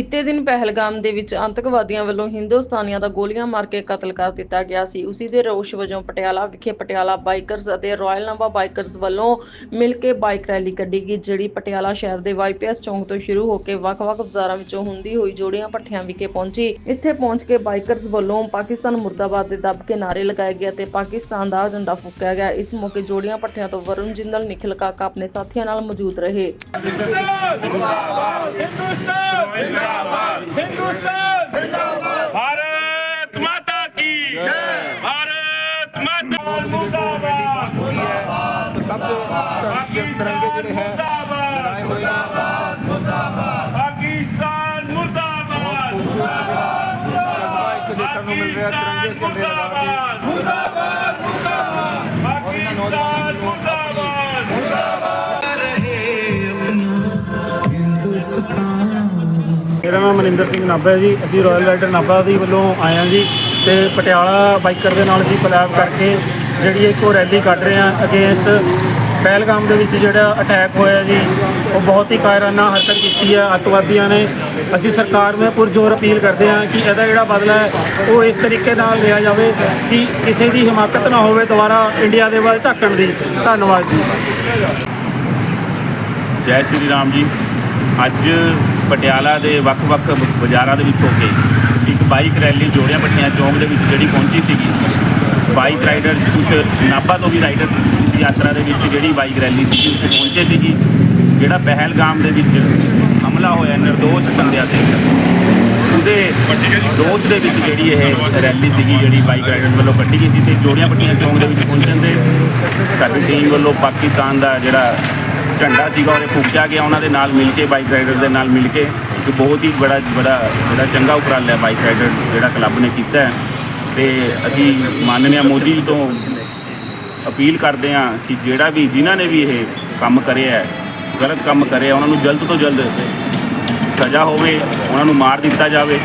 ਬੀਤੇ ਦਿਨ ਪਹਿਲਗਾਮ ਦੇ ਵਿੱਚ ਆਤੰਕਵਾਦੀਆਂ ਵੱਲੋਂ ਹਿੰਦੁਸਤਾਨੀਆਂ ਦਾ ਗੋਲੀਆਂ ਮਾਰ ਕੇ ਕਤਲ ਕਰ ਦਿੱਤਾ ਗਿਆ ਸੀ। ਉਸੇ ਦੇ ਰੋਸ਼ ਵਜੋਂ ਪਟਿਆਲਾ ਵਿਖੇ ਪਟਿਆਲਾ ਬਾਈਕਰਸ ਅਤੇ ਰਾਇਲ ਨੰਬਾ ਬਾਈਕਰਸ ਵੱਲੋਂ ਮਿਲ ਕੇ ਬਾਈਕ ਰੈਲੀ ਕੱਢੀ ਗਈ, ਜਿਹੜੀ ਪਟਿਆਲਾ ਸ਼ਹਿਰ ਦੇ ਵਾਈਪੀਐਸ ਚੌਂਕ ਤੋਂ ਸ਼ੁਰੂ ਹੋ ਕੇ ਵੱਖ-ਵੱਖ ਬਾਜ਼ਾਰਾਂ ਵਿੱਚੋਂ ਹੁੰਦੀ ਹੋਈ ਜੋੜੀਆਂ ਪੱਠਿਆਂ ਵਿਖੇ ਪਹੁੰਚੀ। ਇੱਥੇ ਪਹੁੰਚ ਕੇ ਬਾਈਕਰਸ ਵੱਲੋਂ ਪਾਕਿਸਤਾਨ ਮੁਰਦਾਬਾਦ ਦੇ ਦੱਬ ਕੇ ਨਾਰੇ ਲਗਾਏ ਗਏ ਅਤੇ ਪਾਕਿਸਤਾਨ ਦਾ ਝੰਡਾ ਫੂਕਿਆ ਗਿਆ। ਇਸ ਮੌਕੇ ਜੋੜੀਆਂ ਪੱਠਿਆਂ ਤੋਂ ਵਰੁਣ ਜਿੰਦਲ ਨਿਖਿਲ ਕਾਕਾ ਆਪਣੇ ਸਾਥੀਆਂ ਨਾਲ ਮੌਜੂਦ ਰਹੇ। ਹਿੰਦੁਸਤਾਨ ਹਿੰਦੁਸਤਾਨ ਨੂੰ ਮਿਲ ਰਿਹਾ ਤਿਰੰਗੇ ਝੰਡੇ ਲਗਾ ਕੇ। ਮੁਰਦਾਬਾਦ ਮੁਰਦਾਬਾਦ ਪਾਕਿਸਤਾਨ ਮੁਰਦਾਬਾਦ ਮੁਰਦਾਬਾਦ ਮੇਰਾ ਨਾਮ ਮਨਿੰਦਰ ਸਿੰਘ ਨਾਭਾ ਜੀ। ਅਸੀਂ ਰਾਇਲ ਰਾਈਡਰ ਨਾਭਾ ਦੀ ਵੱਲੋਂ ਆਏ ਹਾਂ ਜੀ ਤੇ ਪਟਿਆਲਾ ਬਾਈਕਰ ਦੇ ਨਾਲ ਅਸੀਂ ਕੋਲੈਬ ਕਰਕੇ ਜਿਹੜੀ ਇੱਕ ਰੈਲੀ ਕੱਢ ਰਹੇ ਹਾਂ ਅਗੇਂਸਟ ਪਹਿਲਗਾਮ ਦੇ ਵਿੱਚ ਜਿਹੜਾ ਅਟੈਕ ਹੋਇਆ ਜੀ। ਉਹ ਬਹੁਤ ਹੀ ਕਾਇਰਾਨਾ ਹਰਕਤ ਕੀਤੀ ਹੈ, ਅੱਤਵਾਦੀਆਂ ਨੇ। ਅਸੀਂ ਸਰਕਾਰ ਨੂੰ ਪੁਰਜ਼ੋਰ ਅਪੀਲ ਕਰਦੇ ਹਾਂ ਕਿ ਇਹਦਾ ਜਿਹੜਾ ਬਦਲਾ ਹੈ, ਉਹ ਇਸ ਤਰੀਕੇ ਨਾਲ ਲਿਆ ਜਾਵੇ ਕਿ ਕਿਸੇ ਦੀ ਹਿਮਾਕਤ ਨਾ ਹੋਵੇ ਦੁਬਾਰਾ ਇੰਡੀਆ ਦੇ ਵੱਲ ਝਾਕਣ ਦੀ। ਧੰਨਵਾਦ ਜੀ। ਜੈ ਸ਼੍ਰੀ ਰਾਮ ਜੀ। ਅੱਜ ਪਟਿਆਲਾ ਦੇ ਵੱਖ-ਵੱਖ ਬਾਜ਼ਾਰਾਂ ਦੇ ਵਿੱਚ ਹੋ ਕੇ ਇੱਕ ਬਾਈਕ ਰੈਲੀ ਜੋੜਿਆਂ ਪੱਟੀਆਂ ਚੌਂਕ ਦੇ ਵਿੱਚ ਜਿਹੜੀ ਪਹੁੰਚੀ ਸੀਗੀ ਬਾਈਕ ਰਾਈਡਰਸ ਕੁਝ ਨਾਭਾ ਤੋਂ ਵੀ ਰਾਈਡਰ ਯਾਤਰਾ ਦੇ ਵਿੱਚ ਜਿਹੜੀ ਬਾਈਕ ਰੈਲੀ ਸੀ ਉਸ ਪਹੁੰਚੇ ਸੀਗੀ। ਜਿਹੜਾ ਪਹਿਲਗਾਮ ਦੇ ਵਿੱਚ ਹਮਲਾ ਹੋਇਆ, ਨਿਰਦੋਸ਼ ਬੰਦਿਆਂ ਤੇ। ਉਹਦੇ ਦੋਸ਼ ਦੇ ਵਿੱਚ ਜਿਹੜੀ ਇਹ ਰੈਲੀ ਸੀਗੀ, ਜਿਹੜੀ ਬਾਈਕ ਰਾਈਡਰ ਵੱਲੋਂ ਕੱਢੀ ਗਈ ਸੀ ਤੇ ਜੋੜੀਆਂ ਪੱਟੀਆਂ ਚੌਂਕ ਦੇ ਵਿੱਚ ਪਹੁੰਚਣ ਦੇ ਸਾਡੀ ਟੀਮ ਵੱਲੋਂ ਪਾਕਿਸਤਾਨ ਦਾ ਜਿਹੜਾ ਝੰਡਾ ਸੀਗਾ, ਉਹਦੇ ਫੂਕਿਆ ਗਿਆ। ਉਹਨਾਂ ਦੇ ਨਾਲ ਮਿਲ ਕੇ ਬਾਈਕ ਰਾਈਡਰ ਦੇ ਨਾਲ ਮਿਲ ਕੇ, ਇੱਕ ਬਹੁਤ ਹੀ ਬੜਾ ਬੜਾ, ਜਿਹੜਾ ਚੰਗਾ ਉਪਰਾਲਾ ਹੈ ਬਾਈਕ ਰਾਈਡਰ ਜਿਹੜਾ ਕਲੱਬ ਨੇ ਕੀਤਾ ਹੈ। ਤੇ ਅਸੀਂ ਮਾਨਨੀਆ ਮੋਦੀ ਜੀ ਤੋਂ ਅਪੀਲ ਕਰਦੇ ਹਾਂ ਕਿ ਜਿਹੜਾ ਵੀ ਜਿਨ੍ਹਾਂ ਨੇ ਵੀ ਇਹ ਕੰਮ ਕਰਿਆ ਹੈ, ਗਲਤ ਕੰਮ ਕਰਿਆ, ਉਹਨਾਂ ਨੂੰ ਜਲਦ ਤੋਂ ਜਲਦ ਸਜ਼ਾ ਹੋਵੇ, ਉਹਨਾਂ ਨੂੰ ਮਾਰ ਦਿੱਤਾ ਜਾਵੇ।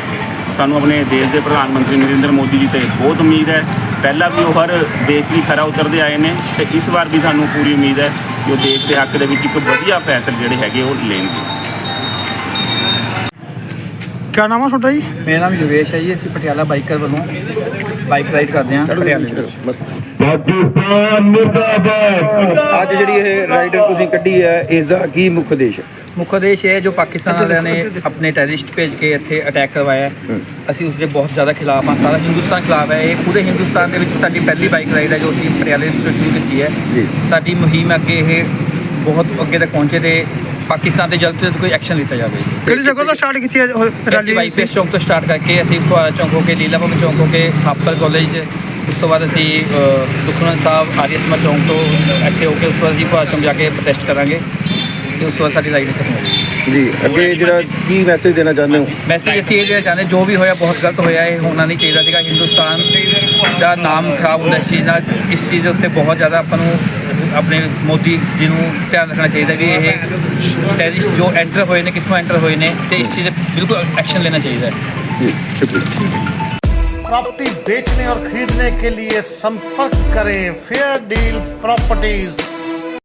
ਸਾਨੂੰ ਆਪਣੇ ਦੇਸ਼ ਦੇ ਪ੍ਰਧਾਨ ਮੰਤਰੀ ਨਰਿੰਦਰ ਮੋਦੀ ਜੀ ਤੇ ਬਹੁਤ ਉਮੀਦ ਹੈ। ਪਹਿਲਾਂ ਵੀ ਉਹ ਹਰ ਦੇਸ਼ ਲਈ ਖਰਾ ਉਤਰਦੇ ਆਏ ਨੇ ਤੇ ਇਸ ਵਾਰ ਵੀ ਸਾਨੂੰ ਪੂਰੀ ਉਮੀਦ ਹੈ ਕਿ ਉਹ ਦੇਸ਼ ਦੇ ਹੱਕ ਦੇ ਵਿੱਚ ਇੱਕ ਵਧੀਆ ਫੈਸਲੇ ਜਿਹੜੇ ਹੈਗੇ ਉਹ ਲੈਣਗੇ। ਕਿਆ ਨਾਮ ਆ ਤੁਹਾਡਾ ਜੀ? ਮੇਰਾ ਨਾਮ ਯੋਗੇਸ਼ ਹੈ ਜੀ ਅਸੀਂ ਪਟਿਆਲਾ ਬਾਈਕਰ ਵੱਲੋਂ ਬਾਈਕ ਰਾਈਡ ਕਰਦੇ ਹਾਂ ਪਾਕਿਸਤਾਨ ਮੁਰਦਾਬਾਦ। ਅੱਜ ਜਿਹੜੀ ਇਹ ਰਾਈਡਰ ਤੁਸੀਂ ਕੱਢੀ ਹੈ ਇਸ ਦਾ ਕੀ ਮੁੱਖ ਉਦੇਸ਼ ਹੈ? ਮੁੱਖ ਉਦੇਸ਼ ਹੈ ਜੋ ਪਾਕਿਸਤਾਨ ਵਾਲਿਆਂ ਨੇ ਆਪਣੇ ਟੈਰਰਿਸਟ ਭੇਜ ਕੇ ਇੱਥੇ ਅਟੈਕ ਕਰਵਾਇਆ ਅਸੀਂ ਉਸ ਦੇ ਬਹੁਤ ਜ਼ਿਆਦਾ ਖਿਲਾਫ ਹਾਂ ਸਾਰਾ ਹਿੰਦੁਸਤਾਨ ਖਿਲਾਫ ਹੈ। ਇਹ ਪੂਰੇ ਹਿੰਦੁਸਤਾਨ ਦੇ ਵਿੱਚ ਸਾਡੀ ਪਹਿਲੀ ਬਾਈਕ ਰਾਈਡ ਹੈ ਜੋ ਅਸੀਂ ਪਟਿਆਲੇ ਤੋਂ ਸ਼ੁਰੂ ਕੀਤੀ ਹੈ। ਸਾਡੀ ਮੁਹਿੰਮ ਅੱਗੇ ਇਹ ਬਹੁਤ ਅੱਗੇ ਤੱਕ ਪਹੁੰਚੇ ਤੇ ਪਾਕਿਸਤਾਨ ਤੇ ਜਲਦ ਤੋਂ ਜਲਦ ਕੋਈ ਐਕਸ਼ਨ ਲਿੱਤਾ ਜਾਵੇ। ਕਿਹੜੀ ਜਗ੍ਹਾ ਤੋਂ ਸਟਾਰਟ ਕੀਤੀ ਹੈ ਅਸੀਂ ਵਾਈਪੀਐਸ ਚੌਂਕ ਤੋਂ ਸਟਾਰਟ ਕਰਕੇ ਅਸੀਂ ਫੁਆਰਾ ਚੌਂਕ ਹੋ ਕੇ ਲੀਲਾ ਭਵਨ ਚੌਂਕ ਹੋ ਕੇ ਥਾਪਰ ਕਾਲਜ ਉਸ ਤੋਂ ਬਾਅਦ ਅਸੀਂ ਦੁਖਨੰਦ ਸਾਹਿਬ ਆਰੀਆ ਸਮਾਜ ਚੌਂਕ ਤੋਂ ਇੱਥੇ ਹੋ ਕੇ ਉਸ ਤੋਂ ਬਾਅਦ ਅਸੀਂ ਫੁਆਰਾ ਚੌਂਕ ਜਾ ਕੇ ਪ੍ਰੋਟੈਸਟ ਕਰਾਂਗੇ ਤੇ ਉਸ ਤੋਂ ਬਾਅਦ ਸਾਡੀ ਰਾਈਡ ਖਤਮ ਹੋਵੇਗੀ ਜੀ ਅੱਗੇ ਜਿਹੜਾ ਕੀ ਮੈਸੇਜ ਦੇਣਾ ਚਾਹੁੰਦੇ ਹੋ? ਮੈਸੇਜ ਅਸੀਂ ਇਹ ਦੇਣਾ ਚਾਹੁੰਦੇ ਜੋ ਵੀ ਹੋਇਆ ਬਹੁਤ ਗਲਤ ਹੋਇਆ ਇਹ ਹੋਣਾ ਨਹੀਂ ਚਾਹੀਦਾ ਸੀਗਾ। ਹਿੰਦੁਸਤਾਨ ਦਾ ਨਾਮ ਖਰਾਬ ਹੁੰਦਾ ਇਸ ਚੀਜ਼ ਨਾਲ ਇਸ ਚੀਜ਼ ਦੇ ਉੱਤੇ ਬਹੁਤ ਜ਼ਿਆਦਾ ਆਪਾਂ ਨੂੰ ਆਪਣੇ ਮੋਦੀ ਜੀ ਨੂੰ ਧਿਆਨ ਰੱਖਣਾ ਚਾਹੀਦਾ ਵੀ ਇਹ ਟੈਰਰਿਸਟ ਜੋ ਐਂਟਰ ਹੋਏ ਨੇ ਕਿੱਥੋਂ ਐਂਟਰ ਹੋਏ ਨੇ ਤੇ ਇਸ ਚੀਜ਼ 'ਤੇ ਬਿਲਕੁਲ ਐਕਸ਼ਨ ਲੈਣਾ ਚਾਹੀਦਾ ਹੈ ਜੀ ਸ਼ੁਕਰੀਆ प्रॉपर्टी बेचने और खरीदने के लिए संपर्क करें फेयर डील प्रॉपर्टीज